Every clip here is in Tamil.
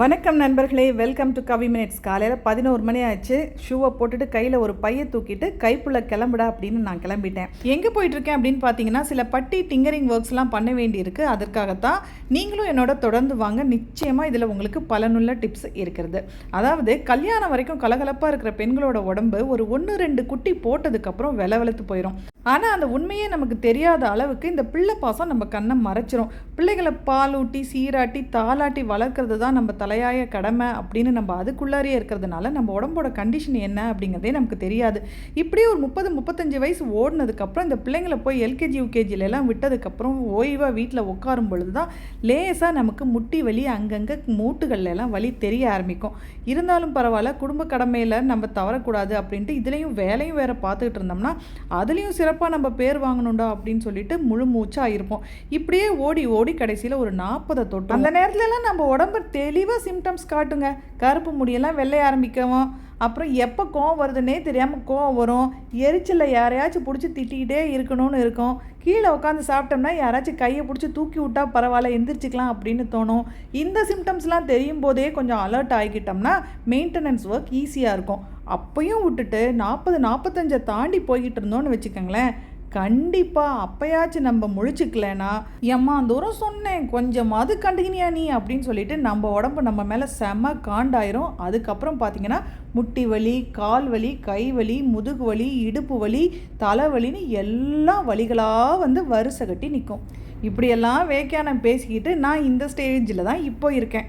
வணக்கம் நண்பர்களே வெல்கம் டு கவி மினிட்ஸ் காலையில் பதினோரு மணி ஆச்சு. ஷூவை போட்டுட்டு கையில் ஒரு பையை தூக்கிட்டு கைப்புள்ள கிளம்புடா அப்படின்னு நான் கிளம்பிட்டேன். எங்கே போயிட்டுருக்கேன் அப்படின்னு பார்த்தீங்கன்னா சில பட்டி டிங்கரிங் ஒர்க்ஸ்லாம் பண்ண வேண்டியிருக்கு. அதற்காகத்தான் நீங்களும் என்னோட தொடர்ந்து வாங்க. நிச்சயமாக இதில் உங்களுக்கு பலனுள்ள டிப்ஸ் இருக்கிறது. அதாவது கல்யாணம் வரைக்கும் கலகலப்பாக இருக்கிற பெண்களோட உடம்பு ஒரு ஒன்று ரெண்டு குட்டி போட்டதுக்கப்புறம் வில வெளுத்து போயிடும் ஆனால் அந்த உண்மையே நமக்கு தெரியாத அளவுக்கு இந்த பிள்ளை பாசம் நம்ம கண்ணை மறைச்சிரும். பிள்ளைகளை பாலூட்டி சீராட்டி தாளாட்டி வளர்க்குறது தான் நம்ம தலையாய கடமை அப்படின்னு நம்ம அதுக்குள்ளாரியே இருக்கிறதுனால நம்ம உடம்போட கண்டிஷன் என்ன அப்படிங்கிறதே நமக்கு தெரியாது. இப்படியே ஒரு முப்பது முப்பத்தஞ்சு வயசு ஓடினதுக்கப்புறம் இந்த பிள்ளைங்களை போய் எல்கேஜி யூகேஜில விட்டதுக்கப்புறம் ஓய்வாக வீட்டில் உட்காரும் பொழுது தான் லேசாக நமக்கு முட்டி வலி அங்கங்கே மூட்டுகள்லாம் வலி தெரிய ஆரம்பிக்கும். இருந்தாலும் பரவாயில்ல குடும்ப கடமையில் நம்ம தவறக்கூடாது அப்படின்ட்டு இதுலேயும் வேலையும் வேறு பார்த்துக்கிட்டு இருந்தோம்னா அதுலேயும் சிறப்பாக நம்ம பேர் வாங்கணும்டா அப்படின்னு சொல்லிட்டு முழு மூச்சாக இருப்போம். இப்படியே ஓடி ஓடி கடைசியில் ஒரு நாற்பதை தொட்டு அந்த நேரத்துலலாம் நம்ம உடம்பு தெளிவாக சிம்டம்ஸ் காட்டுங்க. கருப்பு முடியெல்லாம் வெள்ளைய ஆரம்பிக்கவும். அப்புறம் எப்போ கோவம் வருதுன்னே தெரியாமல் கோவம் வரும். எரிச்சலில் யாரையாச்சும் பிடிச்சி திட்டிக்கிட்டே இருக்கணும்னு இருக்கும். கீழே உட்காந்து சாப்பிட்டோம்னா யாராச்சும் கையை பிடிச்சி தூக்கி விட்டா பரவாயில்ல எந்திரிச்சிக்கலாம் அப்படின்னு தோணும். இந்த சிம்டம்ஸ்லாம் தெரியும் போதே கொஞ்சம் அலர்ட் ஆகிக்கிட்டோம்னா மெயின்டெனன்ஸ் ஒர்க் ஈஸியாக இருக்கும். அப்பையும் விட்டுட்டு நாற்பது நாற்பத்தஞ்சை தாண்டி போய்கிட்டு இருந்தோன்னு வச்சுக்கோங்களேன். கண்டிப்பாக அப்பயாச்சும் நம்ம முழிச்சுக்கலனா எம்மா தூரம் சொன்னேன் கொஞ்சமாவது கண்டுகினியா நீ? அப்படின்னு சொல்லிட்டு நம்ம உடம்பு நம்ம மேலே செம காண்டாயிரும். அதுக்கப்புறம் பார்த்தீங்கன்னா முட்டி வலி கால் வலி கை வலி முதுகு வலி இடுப்பு வலி தலைவலின்னு எல்லா வலிகளாக வந்து வரிசை கட்டி நிற்கும் இப்படியெல்லாம் வேக்கியானம் பேசிக்கிட்டு நான் இந்த ஸ்டேஜில் தான் இப்போ இருக்கேன்.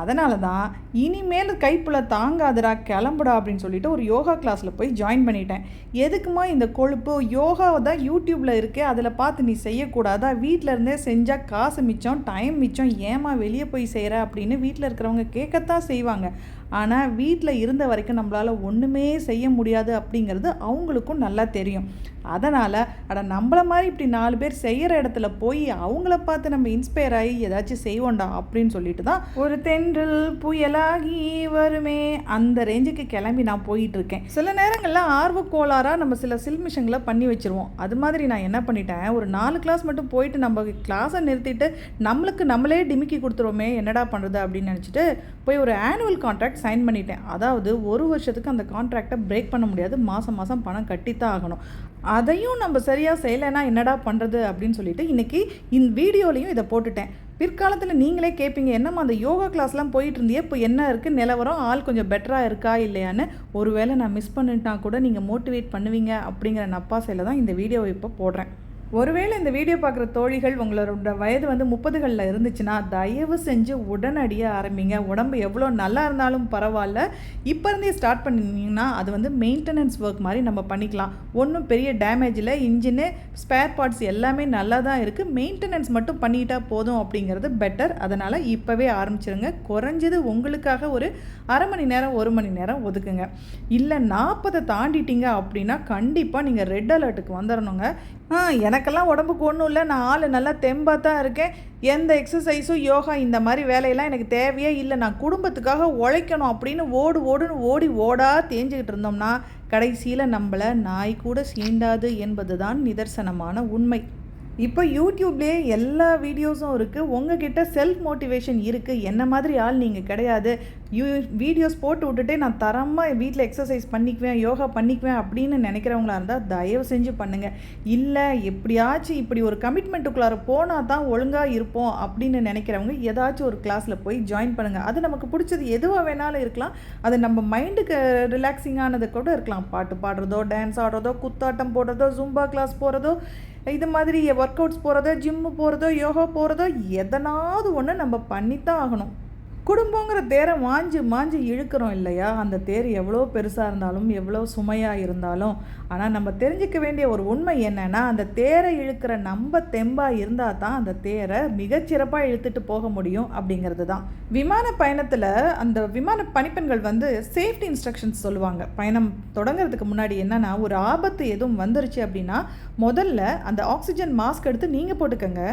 அதனால தான் இனிமேல் கைப்புல தாங்காதடா கிளம்புடா அப்படின்னு சொல்லிட்டு ஒரு யோகா கிளாஸில் போய் ஜாயின் பண்ணிட்டேன். எதுக்குமா இந்த கொழுப்பு? யோகாவை தான் யூடியூப்பில் இருக்கே அதில் பார்த்து நீ செய்யக்கூடாதா? வீட்டில் இருந்தே செஞ்சால் காசு மிச்சம் டைம் மிச்சம் ஏமா வெளியே போய் செய்கிற அப்படின்னு வீட்டில் இருக்கிறவங்க கேட்கத்தான் செய்வாங்க. ஆனால் வீட்டில் இருந்த வரைக்கும் நம்மளால் ஒன்றுமே செய்ய முடியாது அப்படிங்கிறது அவங்களுக்கும் நல்லா தெரியும். அதனால் அட நம்மளை மாதிரி இப்படி நாலு பேர் செய்கிற இடத்துல போய் அவங்கள பார்த்து நம்ம இன்ஸ்பயர் ஆகி ஏதாச்சும் செய்வோண்டா அப்படின்னு சொல்லிட்டு தான் ஒரு தென்றல் புயலாகி வருமே அந்த ரேஞ்சுக்கு கிளம்பி நான் போயிட்டு இருக்கேன். சில நேரங்களில் ஆர்வ கோளாறாக நம்ம சில சில்மிஷங்களை பண்ணி வச்சிருவோம். அது மாதிரி நான் என்ன பண்ணிட்டேன் ஒரு நாலு கிளாஸ் மட்டும் போயிட்டு நம்ம கிளாஸை நிறுத்திட்டு நம்மளுக்கு நம்மளே டிமிக்கி கொடுத்துருவோமே என்னடா பண்ணுறது அப்படின்னு நினச்சிட்டு போய் ஒரு ஆனுவல் கான்ட்ராக்ட் சைன் பண்ணிட்டேன். அதாவது ஒரு வருஷத்துக்கு அந்த கான்ட்ராக்டை பிரேக் பண்ண முடியாது. மாதம் மாதம் பணம் கட்டித்தான் ஆகணும். அதையும் நம்ம சரியாக செய்யலைன்னா என்னடா பண்ணுறது அப்படின்னு சொல்லிட்டு இன்றைக்கி இந்த வீடியோலையும் இதை போட்டுட்டேன். பிற்காலத்தில் நீங்களே கேட்பீங்க என்னம்மா அந்த யோகா கிளாஸ்லாம் போயிட்டு இருந்தியே இப்போ என்ன இருக்குது நிலவரம் ஆள் கொஞ்சம் பெட்டராக இருக்கா இல்லையான்னு. ஒருவேளை நான் மிஸ் பண்ணிட்டா கூட நீங்கள் மோட்டிவேட் பண்ணுவீங்க அப்படிங்கிற நப்பாசையில் தான் இந்த வீடியோவை இப்போ போடுறேன். ஒருவேளை இந்த வீடியோ பார்க்குற தோழிகள் உங்களோட வயது வந்து முப்பதுகளில் இருந்துச்சுன்னா தயவு செஞ்சு உடனடியாக ஆரம்பிங்க. உடம்பு எவ்வளோ நல்லா இருந்தாலும் பரவாயில்ல. இப்போ இருந்தே ஸ்டார்ட் பண்ணிங்கன்னா அது வந்து மெயின்டெனன்ஸ் ஒர்க் மாதிரி நம்ம பண்ணிக்கலாம். ஒன்றும் பெரிய டேமேஜ் இல்லை. இன்ஜினு ஸ்பேர் பார்ட்ஸ் எல்லாமே நல்லா தான் இருக்குது மெயின்டெனன்ஸ் மட்டும் பண்ணிட்டா போதும் அப்படிங்கிறது பெட்டர் அதனால் இப்போவே ஆரம்பிச்சிருங்க. குறைஞ்சது உங்களுக்காக ஒரு அரை மணி நேரம் ஒரு மணி நேரம் ஒதுக்குங்க. இல்லை நாற்பதை தாண்டிட்டீங்க அப்படின்னா கண்டிப்பாக நீங்கள் ரெட் அலர்ட்டுக்கு வந்துடணுங்க எனக்கு எனக்கெல்லாம் உடம்புக்கு ஒன்றும் இல்லை. நான் ஆள் நல்லா தெம்பாக தான் இருக்கேன். எந்த எக்ஸசைஸும் யோகா இந்த மாதிரி வேலையெல்லாம் எனக்கு தேவையே இல்லை. நான் குடும்பத்துக்காக உழைக்கணும் அப்படின்னு ஓடு ஓடுன்னு ஓடி ஓடா தேஞ்சிக்கிட்டு இருந்தோம்னா கடைசியில் நம்மளை நாய் கூட சீண்டாது என்பது தான் நிதர்சனமான உண்மை. இப்போ யூடியூப்லேயே எல்லா வீடியோஸும் இருக்குது உங்ககிட்ட செல்ஃப் மோட்டிவேஷன் இருக்குது என்ன மாதிரி ஆள் நீங்கள் கிடையாது. யூ வீடியோஸ் போட்டு விட்டுட்டே நான் தரமாக வீட்டில் எக்ஸசைஸ் பண்ணிக்குவேன் யோகா பண்ணிக்குவேன் அப்படின்னு நினைக்கிறவங்களா இருந்தால் தயவு செஞ்சு பண்ணுங்கள் இல்லை எப்படியாச்சும் இப்படி ஒரு கமிட்மெண்ட்டுக்குள்ளார போனால் தான் ஒழுங்காக இருப்போம் அப்படின்னு நினைக்கிறவங்க ஏதாச்சும் ஒரு கிளாஸில் போய் ஜாயின் பண்ணுங்கள் அது நமக்கு பிடிச்சது எதுவாக வேணாலும் இருக்கலாம். அது நம்ம மைண்டுக்கு ரிலாக்ஸிங்கானது கூட இருக்கலாம். பாட்டு பாடுறதோ டான்ஸ் ஆடுறதோ குத்தாட்டம் போடுறதோ ஜும்பா கிளாஸ் போகிறதோ இது மாதிரி ஒர்க் அவுட்ஸ் போகிறதோ ஜிம்மு போகிறதோ யோகா போகிறதோ எதனாவது ஒன்று நம்ம பண்ணித்தான் ஆகணும். குடும்பங்கிற தேரை மாஞ்சு மாஞ்சு இழுக்கிறோம் இல்லையா? அந்த தேர் எவ்வளோ பெருசாக இருந்தாலும் எவ்வளோ சுமையாக இருந்தாலும். ஆனால் நம்ம தெரிஞ்சிக்க வேண்டிய ஒரு உண்மை என்னென்னா அந்த தேரை இழுக்கிற நம்ம தெம்பாக இருந்தால் தான் அந்த தேரை மிகச்சிறப்பாக இழுத்துட்டு போக முடியும் அப்படிங்கிறது தான். விமான பயணத்தில் அந்த விமான பணிப்பெண்கள் வந்து சேஃப்டி இன்ஸ்ட்ரக்ஷன்ஸ் சொல்லுவாங்க. பயணம் தொடங்குறதுக்கு முன்னாடி என்னென்னா ஒரு ஆபத்து எதுவும் வந்துருச்சு அப்படின்னா முதல்ல அந்த ஆக்சிஜன் மாஸ்க் எடுத்து நீங்கள் போட்டுக்கோங்க.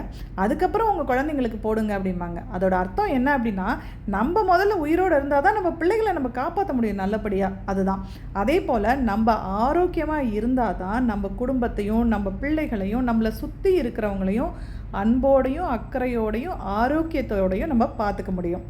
அதுக்கப்புறம் உங்கள் குழந்தைங்களுக்கு போடுங்க அப்படிம்பாங்க. அதோட அர்த்தம் என்ன அப்படின்னா நம்ம முதல்ல உயிரோடு இருந்தால் தான் நம்ம பிள்ளைகளை நம்ம காப்பாற்ற முடியும் நல்லபடியாக அதுதான். அதே போல் நம்ம ஆரோக்கியமாக இருந்தால் தான் நம்ம குடும்பத்தையும் நம்ம பிள்ளைகளையும் நம்மளை சுற்றி இருக்கிறவங்களையும் அன்போடையும் அக்கறையோடையும் ஆரோக்கியத்தோடையும் நம்ம பார்த்துக்க முடியும்.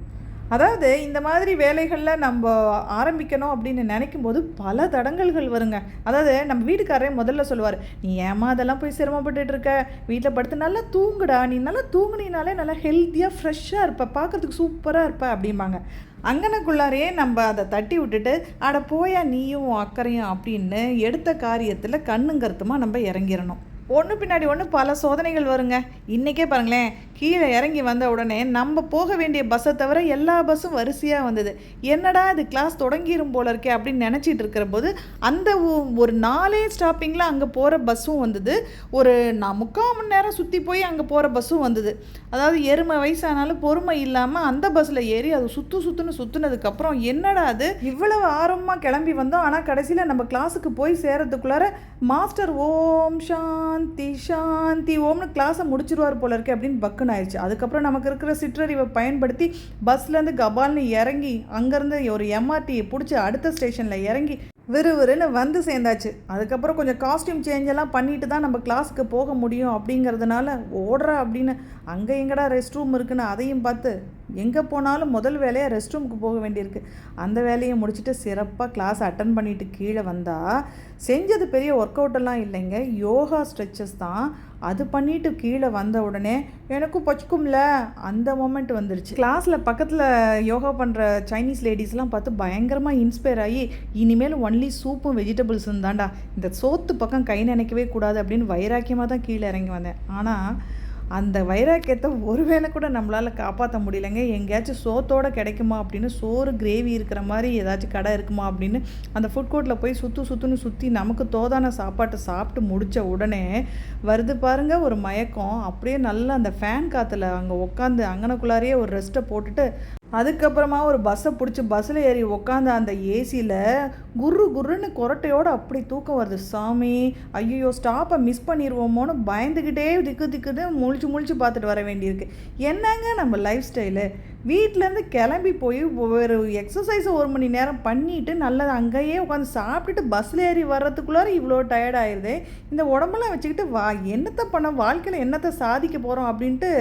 அதாவது இந்த மாதிரி வேலைகளில் நம்ம ஆரம்பிக்கணும் அப்படின்னு நினைக்கும் போது பல தடங்கல்கள் வருங்க. அதாவது நம்ம வீட்டுக்காரரே முதல்ல சொல்லுவார் நீ ஏமா அதெல்லாம் போய் சிரமப்பட்டுட்டு இருக்க? வீட்டில் படுத்து நல்லா தூங்குடா. நீ நல்லா தூங்குனீனாலே நல்லா ஹெல்த்தியாக ஃப்ரெஷ்ஷாக இருப்ப. பார்க்குறதுக்கு சூப்பராக இருப்ப. அப்படிம்பாங்க. அங்கனக்குள்ளாரையே நம்ம அதை தட்டி விட்டுட்டு அட போயா நீயும் அக்கறையும் அப்படின்னு எடுத்த காரியத்தில் கண்ணுங்கருத்துமாக நம்ம இறங்கிடணும் ஒன்று பின்னாடி ஒன்று பல சோதனைகள் வருங்க. இன்றைக்கே பாருங்களேன் கீழே இறங்கி வந்த உடனே நம்ம போக வேண்டிய பஸ்ஸை தவிர எல்லா பஸ்ஸும் வரிசையாக வந்தது. என்னடா இது கிளாஸ் தொடங்கிடும் போல இருக்கே அப்படின்னு நினச்சிட்டு இருக்கிற போது அந்த ஒரு நாலே ஸ்டாப்பிங்கில் அங்கே போகிற பஸ்ஸும் வந்தது. ஒரு நான் முக்கால் மணி நேரம் சுற்றி போய் அங்கே போகிற பஸ்ஸும் வந்தது. அதாவது எருமை வயசானாலும் பொறுமை இல்லாமல் அந்த பஸ்ஸில் ஏறி அது சுற்று சுற்றுன்னு சுற்றுனதுக்கப்புறம் என்னடா அது? இவ்வளவு ஆர்வமாக கிளம்பி வந்தோம். ஆனால் கடைசியில் நம்ம கிளாஸுக்கு போய் சேரத்துக்குள்ளார மாஸ்டர் ஓம் சாந்தி சாந்தி ஓம்னு கிளாஸை முடிச்சிருவார் போல இருக்கே அப்படின்னு பக்குன்னு ஆயிடுச்சு. அதுக்கப்புறம் நமக்கு இருக்கிற சிற்றறிவை பயன்படுத்தி பஸ்லேருந்து கபால்னு இறங்கி அங்கேருந்து ஒரு எம்ஆர்டியை பிடிச்சி அடுத்த ஸ்டேஷனில் இறங்கி விறுவிறுன்னு வந்து சேர்ந்தாச்சு. அதுக்கப்புறம் கொஞ்சம் காஸ்டியூம் சேஞ்ச் எல்லாம் பண்ணிட்டு தான் நம்ம கிளாஸுக்கு போக முடியும் அப்படிங்கிறதுனால ஓடுறா அப்படின்னு அங்கே எங்கடா ரெஸ்ட் ரூம் இருக்குன்னு அதையும் பார்த்து எங்கே போனாலும் முதல் வேலையாக ரெஸ்ட் ரூமுக்கு போக வேண்டியிருக்கு. அந்த வேலையை முடிச்சுட்டு சிறப்பாக கிளாஸ் அட்டன் பண்ணிட்டு கீழே வந்தால் செஞ்சது பெரிய ஒர்க் அவுட்டெல்லாம் இல்லைங்க. யோகா ஸ்ட்ரெச்சஸ் தான். அது பண்ணிட்டு கீழே வந்த உடனே எனக்கும் பச்சுக்கும்ல. அந்த மொமெண்ட் வந்துருச்சு. கிளாஸில் பக்கத்தில் யோகா பண்ணுற சைனீஸ் லேடிஸ்லாம் பார்த்து பயங்கரமாக இன்ஸ்பயர் ஆகி இனிமேல் ஒன்லி சூப்பும் வெஜிடபிள்ஸும் தான்டா. இந்த சோத்து பக்கம் கை நினைக்கவே கூடாது அப்படின்னு வைராக்கியமாக தான் கீழே இறங்கி வந்தேன். ஆனால் அந்த வைராக்கியத்தை ஒருவேளை கூட நம்மளால் காப்பாற்ற முடியலைங்க. எங்கேயாச்சும் சோத்தோடு கிடைக்குமா அப்படின்னு சோறு கிரேவி இருக்கிற மாதிரி ஏதாச்சும் கடை இருக்குமா அப்படின்னு அந்த ஃபுட் கோர்ட்டில் போய் சுற்று சுற்றுன்னு சுற்றி நமக்கு தோதான சாப்பாட்டை சாப்பிட்டு முடித்த உடனே வருது பாருங்க ஒரு மயக்கம். அப்படியே நல்லா அந்த ஃபேன் காற்றுல அங்கே உட்காந்து அங்கனக்குள்ளாரையே ஒரு ரெஸ்ட்டை போட்டுட்டு அதுக்கப்புறமா ஒரு பஸ்ஸை பிடிச்சி பஸ்ஸில் ஏறி உக்காந்த அந்த ஏசியில் குர்ரு குருன்னு கொரட்டையோடு அப்படி தூக்கம் வருது. சாமி ஐயோ ஸ்டாப்பை மிஸ் பண்ணிடுவோமோன்னு பயந்துக்கிட்டே திக்கு திக்குன்னு முழிச்சு முழிச்சு பார்த்துட்டு வர வேண்டியிருக்கு. என்னங்க நம்ம லைஃப் ஸ்டைலு வீட்டிலேருந்து கிளம்பி போய் ஒரு எக்ஸசைஸ் ஒரு மணி நேரம் பண்ணிட்டு நல்லா அங்கேயே உட்காந்து சாப்பிட்டுட்டு பஸ்ஸில் ஏறி வர்றதுக்குள்ளார இவ்வளோ டயர்ட் ஆயிடுது இந்த உடம்பெல்லாம் வச்சுக்கிட்டு வா என்னத்தை பண்ண வாழ்க்கையில் என்னத்தை சாதிக்க போகிறோம் அப்படின்ட்டு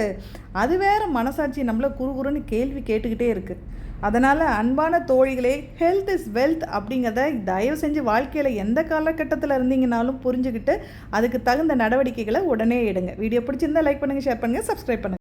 அது வேற மனசாட்சி நம்மள குறுகுறுன்னு கேள்வி கேட்டுக்கிட்டே இருக்குது அதனால் அன்பான தோழிகளே ஹெல்த் இஸ் வெல்த் அப்படிங்கிறத தயவு செஞ்சு வாழ்க்கையில் எந்த காலகட்டத்தில் இருந்தீங்கனாலும் புரிஞ்சுக்கிட்டு அதுக்கு தகுந்த நடவடிக்கைகளை உடனே எடுங்க. வீடியோ பிடிச்சிருந்தா லைக் பண்ணுங்கள் ஷேர் பண்ணுங்கள் சப்ஸ்கிரைப் பண்ணுங்கள்